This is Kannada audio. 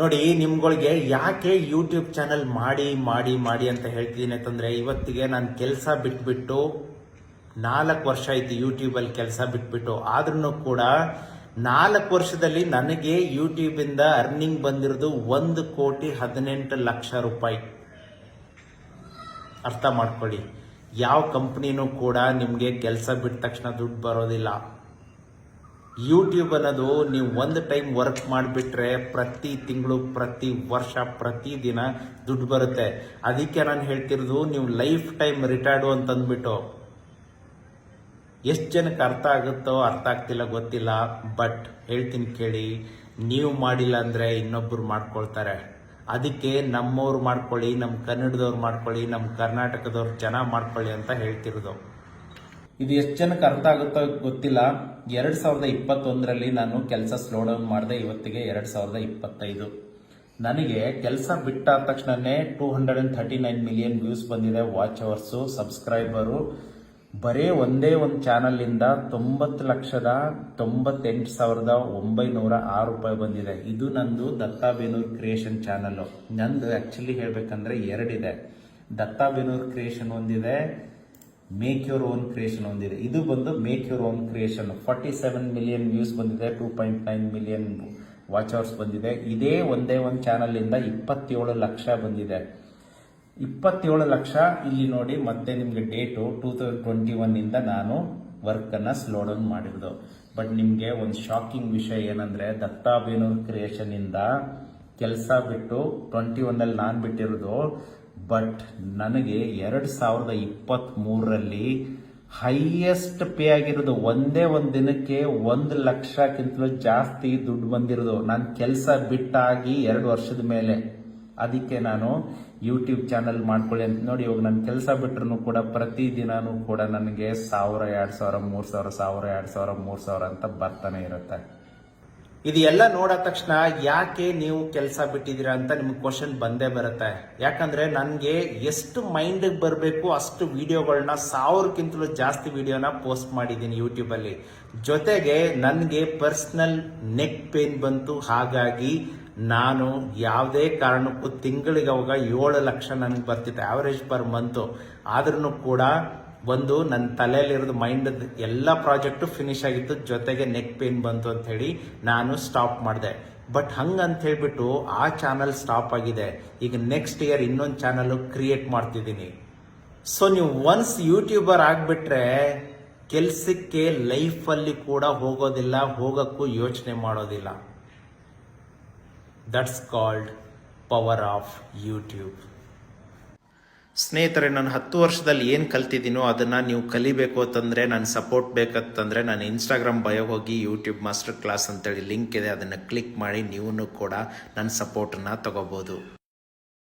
ನೋಡಿ, ನಿಮ್ಗಳಿಗೆ ಯಾಕೆ ಯೂಟ್ಯೂಬ್ ಚಾನಲ್ ಮಾಡಿ ಮಾಡಿ ಮಾಡಿ ಅಂತ ಹೇಳ್ತಿದ್ದೀನಿ ಅಂತಂದ್ರೆ, ಇವತ್ತಿಗೆ ನಾನು ಕೆಲಸ ಬಿಟ್ಬಿಟ್ಟು ನಾಲ್ಕು ವರ್ಷ ಆಯ್ತು ಯೂಟ್ಯೂಬಲ್ಲಿ ಕೆಲಸ ಬಿಟ್ಬಿಟ್ಟು. ಆದ್ರೂ ಕೂಡ ನಾಲ್ಕು ವರ್ಷದಲ್ಲಿ ನನಗೆ ಯೂಟ್ಯೂಬಿಂದ ಅರ್ನಿಂಗ್ ಬಂದಿರೋದು ಒಂದು ಕೋಟಿ ಹದಿನೆಂಟು ಲಕ್ಷ ರೂಪಾಯಿ. ಅರ್ಥ ಮಾಡ್ಕೊಳ್ಳಿ. ಯಾವ ಕಂಪ್ನಿನೂ ಕೂಡ ನಿಮಗೆ ಕೆಲಸ ಬಿಟ್ಟ ತಕ್ಷಣ ದುಡ್ಡು ಬರೋದಿಲ್ಲ. ಯೂಟ್ಯೂಬ್ ಅನ್ನೋದು ನೀವು ಒಂದು ಟೈಮ್ ವರ್ಕ್ ಮಾಡಿಬಿಟ್ರೆ ಪ್ರತಿ ತಿಂಗಳು, ಪ್ರತಿ ವರ್ಷ, ಪ್ರತಿ ದಿನ ದುಡ್ಡು ಬರುತ್ತೆ. ಅದಕ್ಕೆ ನಾನು ಹೇಳ್ತಿರೋದು, ನೀವು ಲೈಫ್ ಟೈಮ್ ರಿಟೈರ್ಡು ಅಂತಂದ್ಬಿಟ್ಟು ಎಷ್ಟು ಜನಕ್ಕೆ ಅರ್ಥ ಆಗುತ್ತೋ ಅರ್ಥ ಆಗ್ತಿಲ್ಲ, ಗೊತ್ತಿಲ್ಲ ಬಟ್ ಹೇಳ್ತೀನಿ ಕೇಳಿ, ನೀವು ಮಾಡಿಲ್ಲ ಅಂದರೆ ಇನ್ನೊಬ್ಬರು ಮಾಡ್ಕೊಳ್ತಾರೆ. ಅದಕ್ಕೆ ನಮ್ಮವ್ರು ಮಾಡ್ಕೊಳ್ಳಿ ನಮ್ಮ ಕನ್ನಡದವ್ರು ಮಾಡ್ಕೊಳ್ಳಿ ನಮ್ಮ ಕರ್ನಾಟಕದವ್ರು ಜನ ಮಾಡ್ಕೊಳ್ಳಿ ಅಂತ ಹೇಳ್ತಿರೋದು. ಇದು ಎಷ್ಟು ಜನಕ್ಕೆ ಅರ್ಥ ಆಗುತ್ತೋ ಗೊತ್ತಿಲ್ಲ. ಎರಡು ಸಾವಿರದ ಇಪ್ಪತ್ತೊಂದರಲ್ಲಿ ನಾನು ಕೆಲಸ ಸ್ಲೋ ಡೌನ್ ಮಾಡಿದೆ, ಇವತ್ತಿಗೆ ಎರಡು ಸಾವಿರದ ಇಪ್ಪತ್ತೈದು. ನನಗೆ ಕೆಲಸ ಬಿಟ್ಟಾದ ತಕ್ಷಣನೇ two hundred and thirty nine million views ಬಂದಿದೆ ವಾಚ್ ಅವರ್ಸು ಸಬ್ಸ್ಕ್ರೈಬರು ಬರೀ ಒಂದೇ ಒಂದು ಚಾನಲಿಂದ ತೊಂಬತ್ತು ಲಕ್ಷದ ತೊಂಬತ್ತೆಂಟು ಸಾವಿರದ ಒಂಬೈನೂರ ಆರು ರೂಪಾಯಿ ಬಂದಿದೆ. ಇದು ನಂದು ದತ್ತಾಬೇನೂರ್ ಕ್ರಿಯೇಷನ್ ಚಾನಲ್ಲು ನಂದು ಆ್ಯಕ್ಚುಲಿ ಹೇಳಬೇಕಂದ್ರೆ ಎರಡಿದೆ. ದತ್ತಾಬೇನೂರ್ ಕ್ರಿಯೇಷನ್ ಒಂದಿದೆ. ಮೇಕ್ ಯುವರ್ ಓನ್ ಕ್ರಿಯೇಷನ್ ಒಂದಿದೆ ಇದು. ಬಂದು make your own creation forty seven million views ಬಂದಿದೆ two point nine million watch hours ಬಂದಿದೆ. ಇದೇ ಒಂದೇ ಒಂದು ಚಾನಲಿಂದ ಇಪ್ಪತ್ತೇಳು ಲಕ್ಷ ಬಂದಿದೆ. ಇಪ್ಪತ್ತೇಳು ಲಕ್ಷ ಇಲ್ಲಿ ನೋಡಿ ಮತ್ತೆ ನಿಮಗೆ ಡೇಟು. ಟೂ ತೌಸಂಡ್ ಟ್ವೆಂಟಿ ಒನ್ನಿಂದ ನಾನು ವರ್ಕನ್ನು ಸ್ಲೋ ಡೌನ್ ಮಾಡಿರೋದು. ಬಟ್ ನಿಮಗೆ ಒಂದು ಶಾಕಿಂಗ್ ವಿಷಯ ಏನಂದರೆ ದತ್ತಾಬೇನೂರ್ ಕ್ರಿಯೇಷನಿಂದ ಕೆಲಸ ಬಿಟ್ಟು ಟ್ವೆಂಟಿ ಒನ್ನಲ್ಲಿ ನಾನು ಬಿಟ್ಟಿರೋದು. ಬಟ್ ನನಗೆ ಎರಡು ಸಾವಿರದ ಇಪ್ಪತ್ತ್ಮೂರರಲ್ಲಿ ಹೈಯೆಸ್ಟ್ ಪೇ ಆಗಿರೋದು ಒಂದೇ ಒಂದು ದಿನಕ್ಕೆ ಒಂದು ಲಕ್ಷಕ್ಕಿಂತಲೂ ಜಾಸ್ತಿ ದುಡ್ಡು ಬಂದಿರೋದು. ನಾನು ಕೆಲಸ ಬಿಟ್ಟಾಗಿ ಎರಡು ವರ್ಷದ ಮೇಲೆ. ಅದಕ್ಕೆ ನಾನು ಯೂಟ್ಯೂಬ್ ಚಾನಲ್ ಮಾಡ್ಕೊಳ್ಳಿ ಅಂತ. ನೋಡಿ, ಇವಾಗ ನಾನು ಕೆಲಸ ಬಿಟ್ರೂ ಕೂಡ ಪ್ರತಿ ದಿನಾನೂ ಕೂಡ ನನಗೆ ಸಾವಿರ, ಎರಡು ಸಾವಿರ, ಮೂರು ಸಾವಿರ ಸಾವಿರ, ಎರಡು ಸಾವಿರ, ಮೂರು ಸಾವಿರ ಅಂತ ಬರ್ತಾನೆ ಇರುತ್ತೆ. ಇದು ಎಲ್ಲ ನೋಡ ತಕ್ಷಣ ಯಾಕೆ ನೀವು ಕೆಲಸ ಬಿಟ್ಟಿದ್ದೀರಾ ಅಂತ ನಿಮ್ಗೆ ಕ್ವಶನ್ ಬಂದೇ ಬರುತ್ತೆ. ಯಾಕಂದ್ರೆ ನನಗೆ ಎಷ್ಟು ಮೈಂಡ್ ಬರಬೇಕು ಅಷ್ಟು ವಿಡಿಯೋಗಳನ್ನ ಸಾವಿರಕ್ಕಿಂತಲೂ ಜಾಸ್ತಿ ವಿಡಿಯೋನ ಪೋಸ್ಟ್ ಮಾಡಿದ್ದೀನಿ ಯೂಟ್ಯೂಬಲ್ಲಿ ಜೊತೆಗೆ ನನಗೆ ಪರ್ಸ್ನಲ್ ನೆಕ್ ಪೇನ್ ಬಂತು. ಹಾಗಾಗಿ ನಾನು ಯಾವುದೇ ಕಾರಣಕ್ಕೂ ತಿಂಗಳಿಗೆ ಅವಾಗ ಏಳು ಲಕ್ಷ ನನಗೆ ಬರ್ತಿತ್ತು. ಆವರೇಜ್ ಪರ್ ಮಂತು ಆದ್ರೂ ಕೂಡ ಒಂದು ನನ್ನ ತಲೆಯಲ್ಲಿರೋದು ಮೈಂಡ್ ಎಲ್ಲ ಪ್ರಾಜೆಕ್ಟು ಫಿನಿಶ್ ಆಗಿತ್ತು, ಜೊತೆಗೆ ನೆಕ್ ಪೇನ್ ಬಂತು ಅಂತ ಹೇಳಿ ನಾನು ಸ್ಟಾಪ್ ಮಾಡಿದೆ. ಬಟ್ ಹಂಗಂತ ಹೇಳಿಬಿಟ್ಟು ಆ ಚಾನಲ್ ಸ್ಟಾಪ್ ಆಗಿದೆ. ಈಗ ನೆಕ್ಸ್ಟ್ ಇಯರ್ ಇನ್ನೊಂದು ಚಾನಲ್ ಕ್ರಿಯೇಟ್ ಮಾಡ್ತಿದ್ದೀನಿ. ಸೊ ನೀವು ಒನ್ಸ್ ಯೂಟ್ಯೂಬರ್ ಆಗಿಬಿಟ್ರೆ ಕೆಲಸಕ್ಕೆ ಲೈಫಲ್ಲಿ ಕೂಡ ಹೋಗೋದಿಲ್ಲ, ಹೋಗೋಕ್ಕೂ ಯೋಚನೆ ಮಾಡೋದಿಲ್ಲ. That's called power of YouTube ಸ್ನೇಹಿತರೆ, ನಾನು ಹತ್ತು ವರ್ಷದಲ್ಲಿ ಏನು ಕಲ್ತಿದ್ದೀನೋ ಅದನ್ನು ನೀವು ಕಲಿಬೇಕು ಅಂತಂದರೆ, ನಾನು ಸಪೋರ್ಟ್ ಬೇಕಂತಂದರೆ ನಾನು ಇನ್ಸ್ಟಾಗ್ರಾಮ್ ಬಯೋ ಹೋಗಿ ಯೂಟ್ಯೂಬ್ ಮಾಸ್ಟರ್ ಕ್ಲಾಸ್ ಅಂತೇಳಿ ಲಿಂಕ್ ಇದೆ, ಅದನ್ನು ಕ್ಲಿಕ್ ಮಾಡಿ ನೀವೂ ಕೂಡ ನನ್ನ ಸಪೋರ್ಟನ್ನು ತಗೋಬೋದು.